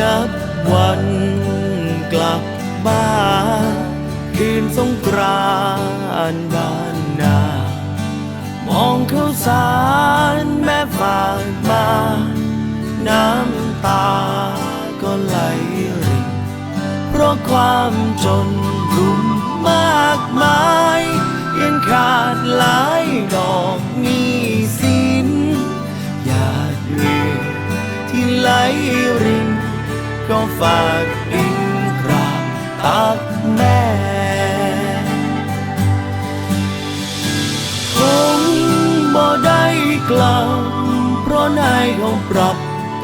นับวันกลับบ้านคืนสงกรานต์บ้านนา มองเข้าสารแม่ฝากมาน้ำตาก็ไหลรินเพราะความจนรุมมากมาย ยังขาดหลายดอกนี้ ก็ฝากดินกราบตักแม่ผมบ่ได้กลับเพราะนายเขาปรับ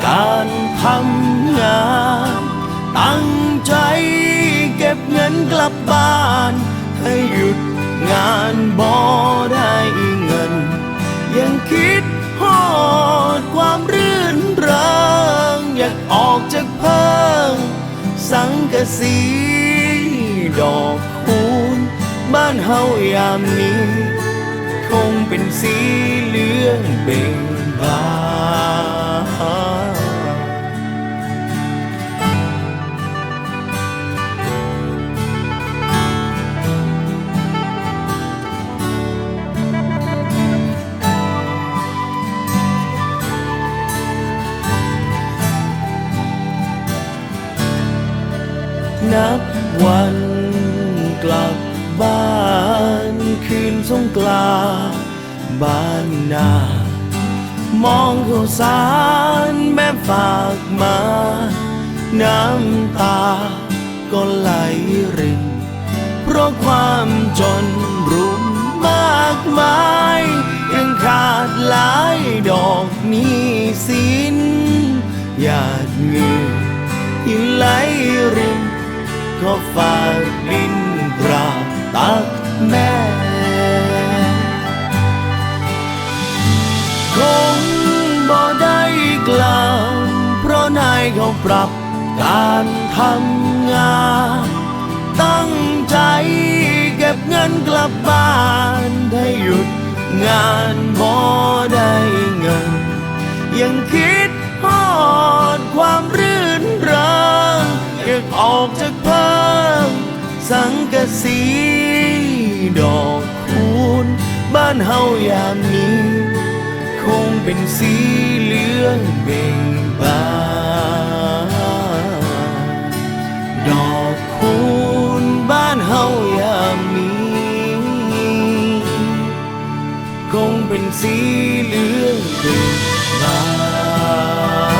การทำงาน ตั้งใจเก็บเงินกลับบ้าน ให้หยุดงานบ่ อกอกจากเพิงสังกะสี ดอกคูณบ้านเฮายามนี้ คงเป็นสีเหลืองเบ่งบาน นับวันกลับบ้านคืนสงกรานต์บ้านนามองข้าวสารแม่ฝากมา น้ำตาก็ไหลริน เพราะความจนรุมมากมาย ยังขาดหลายดอกนี้สินหยาดเงื่อที่ไหลริน ก็ฝากดินกราบตักแม่คงบ่ได้กล่าวเพราะนายเขาปรับการทำงาน ตั้งใจเก็บเงินกลับบ้านถ้หยุดงานบ่ได้เงิน ยังคิดฮอดความรื่นเริงอยากออกจาก สังกะสี ดอกคูณบ้านเฮายามนี้ คงเป็นสีเหลืองเบ่งบานดอกคูณบ้านเฮายามนี้คงเป็นสีเหลืองเบ่งบาน